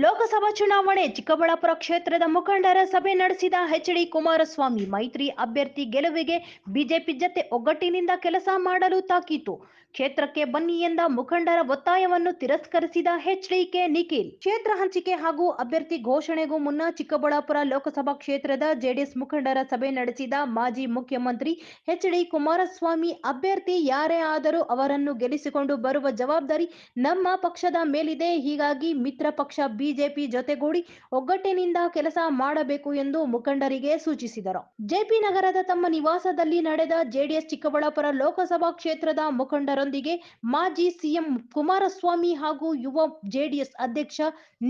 ಲೋಕಸಭಾ ಚುನಾವಣೆ ಚಿಕ್ಕಬಳ್ಳಾಪುರ ಕ್ಷೇತ್ರದ ಮುಖಂಡರ ಸಭೆ ನಡೆಸಿದ ಎಚ್ ಡಿ ಕುಮಾರಸ್ವಾಮಿ ಮೈತ್ರಿ ಅಭ್ಯರ್ಥಿ ಗೆಲುವಿಗೆ ಬಿಜೆಪಿ ಜತೆ ಒಗ್ಗಟ್ಟಿನಿಂದ ಕೆಲಸ ಮಾಡಲು ತಾಕೀತು. ಕ್ಷೇತ್ರಕ್ಕೆ ಬನ್ನಿ ಎಂದ ಮುಖಂಡರ ಒತ್ತಾಯವನ್ನು ತಿರಸ್ಕರಿಸಿದ ಎಚ್ ಕೆ ನಿಖಿಲ್. ಕ್ಷೇತ್ರ ಹಂಚಿಕೆ ಹಾಗೂ ಅಭ್ಯರ್ಥಿ ಘೋಷಣೆಗೂ ಮುನ್ನ ಚಿಕ್ಕಬಳ್ಳಾಪುರ ಲೋಕಸಭಾ ಕ್ಷೇತ್ರದ ಜೆಡಿಎಸ್ ಮುಖಂಡರ ಸಭೆ ನಡೆಸಿದ ಮಾಜಿ ಮುಖ್ಯಮಂತ್ರಿ ಎಚ್ ಡಿ ಕುಮಾರಸ್ವಾಮಿ ಅಭ್ಯರ್ಥಿ ಯಾರೇ ಆದರೂ ಅವರನ್ನು ಗೆಲ್ಲಿಸಿಕೊಂಡು ಬರುವ ಜವಾಬ್ದಾರಿ ನಮ್ಮ ಪಕ್ಷದ ಮೇಲಿದೆ. ಹೀಗಾಗಿ ಮಿತ್ರ ಪಕ್ಷ ಬಿಜೆಪಿ ಜೊತೆಗೂಡಿ ಒಗ್ಗಟ್ಟಿನಿಂದ ಕೆಲಸ ಮಾಡಬೇಕು ಎಂದು ಮುಖಂಡರಿಗೆ ಸೂಚಿಸಿದರು. ಜೆಪಿ ನಗರದ ತಮ್ಮ ನಿವಾಸದಲ್ಲಿ ನಡೆದ ಜೆಡಿಎಸ್ ಚಿಕ್ಕಬಳ್ಳಾಪುರ ಲೋಕಸಭಾ ಕ್ಷೇತ್ರದ ಮುಖಂಡರೊಂದಿಗೆ ಮಾಜಿ ಸಿಎಂ ಕುಮಾರಸ್ವಾಮಿ ಹಾಗೂ ಯುವ ಜೆಡಿಎಸ್ ಅಧ್ಯಕ್ಷ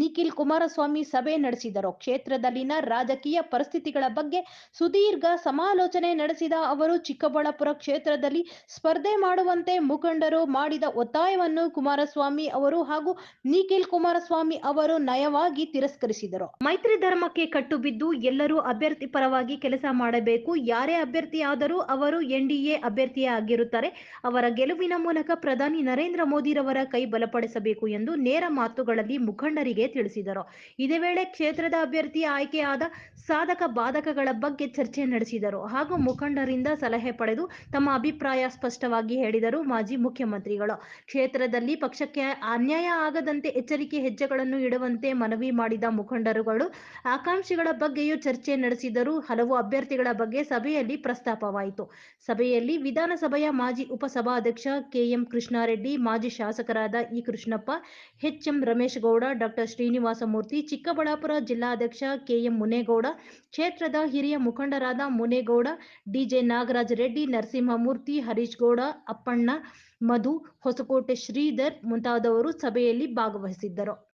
ನಿಖಿಲ್ ಕುಮಾರಸ್ವಾಮಿ ಸಭೆ ನಡೆಸಿದರು. ಕ್ಷೇತ್ರದಲ್ಲಿನ ರಾಜಕೀಯ ಪರಿಸ್ಥಿತಿಗಳ ಬಗ್ಗೆ ಸುದೀರ್ಘ ಸಮಾಲೋಚನೆ ನಡೆಸಿದ ಅವರು, ಚಿಕ್ಕಬಳ್ಳಾಪುರ ಕ್ಷೇತ್ರದಲ್ಲಿ ಸ್ಪರ್ಧೆ ಮಾಡುವಂತೆ ಮುಖಂಡರು ಮಾಡಿದ ಒತ್ತಾಯವನ್ನು ಕುಮಾರಸ್ವಾಮಿ ಅವರು ಹಾಗೂ ನಿಖಿಲ್ ಕುಮಾರಸ್ವಾಮಿ ಅವರು ನಯವಾಗಿ ತಿರಸ್ಕರಿಸಿದರು. ಮೈತ್ರಿ ಧರ್ಮಕ್ಕೆ ಕಟ್ಟುಬಿದ್ದು ಎಲ್ಲರೂ ಅಭ್ಯರ್ಥಿ ಪರವಾಗಿ ಕೆಲಸ ಮಾಡಬೇಕು. ಯಾರೇ ಅಭ್ಯರ್ಥಿಯಾದರೂ ಅವರು ಎನ್ಡಿಎ ಅಭ್ಯರ್ಥಿಯೇ ಆಗಿರುತ್ತಾರೆ. ಅವರ ಗೆಲುವಿನ ಮೂಲಕ ಪ್ರಧಾನಿ ನರೇಂದ್ರ ಮೋದಿರವರ ಕೈ ಬಲಪಡಿಸಬೇಕು ಎಂದು ನೇರ ಮಾತುಗಳಲ್ಲಿ ಮುಖಂಡರಿಗೆ ತಿಳಿಸಿದರು. ಇದೇ ವೇಳೆ ಕ್ಷೇತ್ರದ ಅಭ್ಯರ್ಥಿ ಆಯ್ಕೆಯಾದ ಸಾಧಕ ಬಾಧಕಗಳ ಬಗ್ಗೆ ಚರ್ಚೆ ನಡೆಸಿದರು. ಹಾಗೂ ಮುಖಂಡರಿಂದ ಸಲಹೆ ಪಡೆದು ತಮ್ಮ ಅಭಿಪ್ರಾಯ ಸ್ಪಷ್ಟವಾಗಿ ಹೇಳಿದರು ಮಾಜಿ ಮುಖ್ಯಮಂತ್ರಿಗಳು. ಕ್ಷೇತ್ರದಲ್ಲಿ ಪಕ್ಷಕ್ಕೆ ಅನ್ಯಾಯ ಆಗದಂತೆ ಎಚ್ಚರಿಕೆ ಹೆಜ್ಜೆಗಳನ್ನು ಇಡುವಂತೆ ಮನವಿ ಮಾಡಿದ ಮುಖಂಡರುಗಳು, ಆಕಾಂಕ್ಷಿಗಳ ಬಗ್ಗೆಯೂ ಚರ್ಚೆ ನಡೆಸಿದರು ಹಲವು ಅಭ್ಯರ್ಥಿಗಳ ಬಗ್ಗೆ ಸಭೆಯಲ್ಲಿ ಪ್ರಸ್ತಾಪವಾಯಿತು. ಸಭೆಯಲ್ಲಿ ವಿಧಾನಸಭೆಯ ಮಾಜಿ ಉಪಸಭಾಧ್ಯಕ್ಷ ಕೆಎಂ ಕೃಷ್ಣಾರೆಡ್ಡಿ, ಮಾಜಿ ಶಾಸಕರಾದ E Krishnappa, HM Ramesh Gowda doctor Srinivasamurthy, Chikkaballapur ಜಿಲ್ಲಾಧ್ಯಕ್ಷ ಕೆಎಂ ಮುನೇಗೌಡ, ಕ್ಷೇತ್ರದ ಹಿರಿಯ ಮುಖಂಡರಾದ ಮುನೇಗೌಡ, ಡಿಜೆ ನಾಗರಾಜ್ ರೆಡ್ಡಿ, ನರಸಿಂಹಮೂರ್ತಿ ಹರೀಶ್ ಗೌಡ ಅಪ್ಪಣ್ಣ, ಮಧು, ಹೊಸಕೋಟೆ ಶ್ರೀಧರ್ ಮುಂತಾದವರು ಸಭೆಯಲ್ಲಿ ಭಾಗವಹಿಸಿದ್ದರು.